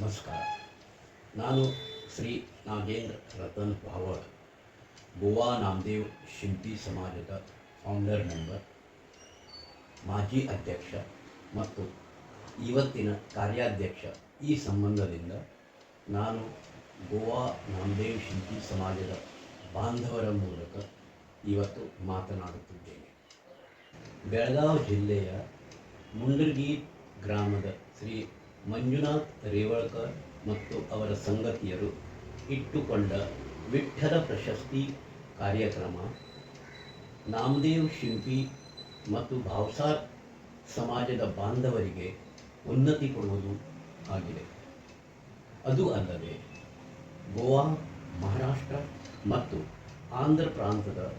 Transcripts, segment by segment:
ನಮಸ್ಕಾರ. ನಾನು ಶ್ರೀ ನಾಗೇಂದ್ರ ರತನ್ ಭಾವರ್ ಗೋವಾ ನಾಮದೇವ್ ಶಿಂಪಿ ಸಮಾಜದ ಫೌಂಡರ್ ಮೆಂಬರ್ ಮಾಜಿ ಅಧ್ಯಕ್ಷ ಮತ್ತು ಇವತ್ತಿನ ಕಾರ್ಯಾಧ್ಯಕ್ಷ. ಈ ಸಂಬಂಧದಿಂದ ನಾನು ಗೋವಾ ನಾಮದೇವ್ ಶಿಂಪಿ ಸಮಾಜದ ಬಾಂಧವರ ಮೂಲಕ ಇವತ್ತು ಮಾತನಾಡುತ್ತಿದ್ದೇನೆ. ಬೆಳಗಾವಿ ಜಿಲ್ಲೆಯ ಮುಂಡರ್ಗಿ ಗ್ರಾಮದ ಶ್ರೀ ಮಂಜುನಾಥ್ ರೇವಳ್ಕರ್ ಮತ್ತು ಅವರ ಸಂಗತಿಯರು ಇಟ್ಟುಕೊಂಡ ವಿಠ್ಠಲ ಪ್ರಶಸ್ತಿ ಕಾರ್ಯಕ್ರಮ, ನಾಮದೇವ್ ಶಿಂಪಿ ಮತ್ತು ಭಾವಸಾರ್ ಸಮಾಜದ ಬಾಂಧವರಿಗೆ ಉನ್ನತಿ ಕೊಡುವುದು ಆಗಿದೆ. ಅದು ಅಲ್ಲದೆ ಗೋವಾ, ಮಹಾರಾಷ್ಟ್ರ ಮತ್ತು ಆಂಧ್ರ ಪ್ರಾಂತದ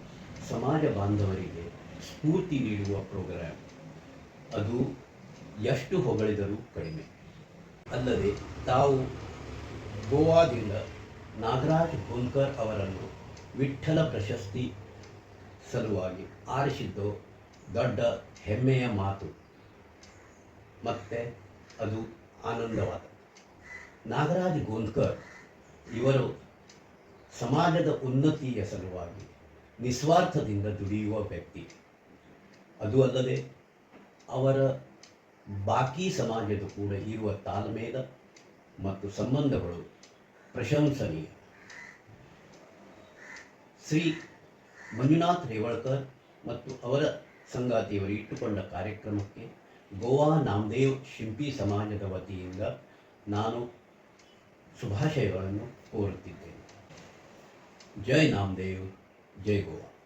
ಸಮಾಜ ಬಾಂಧವರಿಗೆ ಸ್ಫೂರ್ತಿ ನೀಡುವ ಪ್ರೋಗ್ರಾಂ ಅದು ಎಷ್ಟು ಹೊಗಳಿದರೂ ಕಡಿಮೆ. ಅಲ್ಲದೆ ತಾವು ಗೋವಾದಿಂದ ನಾಗರಾಜ್ ಹೋಲ್ಕರ್ ಅವರನ್ನು ವಿಠ್ಠಲ ಪ್ರಶಸ್ತಿ ಸಲುವಾಗಿ ಆರಿಸಿದ್ದು ದೊಡ್ಡ ಹೆಮ್ಮೆಯ ಮಾತು. ಮತ್ತು ಅದು ಆನಂದವಾದ. ನಾಗರಾಜ್ ಗೋಂದ್ಕರ್ ಇವರು ಸಮಾಜದ ಉನ್ನತಿಯ ಸಲುವಾಗಿ ನಿಸ್ವಾರ್ಥದಿಂದ ದುಡಿಯುವ ವ್ಯಕ್ತಿ. ಅದು ಅಲ್ಲದೆ ಅವರ ಬಾಕಿ ಸಮಾಜದ ಕೂಡ ಇರುವ ತಾಳ್ಮೇದ ಮತ್ತು ಸಂಬಂಧಗಳು ಪ್ರಶಂಸನೀಯ. ಶ್ರೀ ಮಂಜುನಾಥ್ ರೇವಳ್ಕರ್ ಮತ್ತು ಅವರ ಸಂಗಾತಿಯವರು ಇಟ್ಟುಕೊಂಡ ಕಾರ್ಯಕ್ರಮಕ್ಕೆ ಗೋವಾ ನಾಮದೇವ್ ಶಿಂಪಿ ಸಮಾಜದ ವತಿಯಿಂದ ನಾನು ಶುಭಾಶಯಗಳನ್ನು ಕೋರುತ್ತಿದ್ದೇನೆ. ಜೈ ನಾಮದೇವ್, ಜೈ ಗೋವಾ.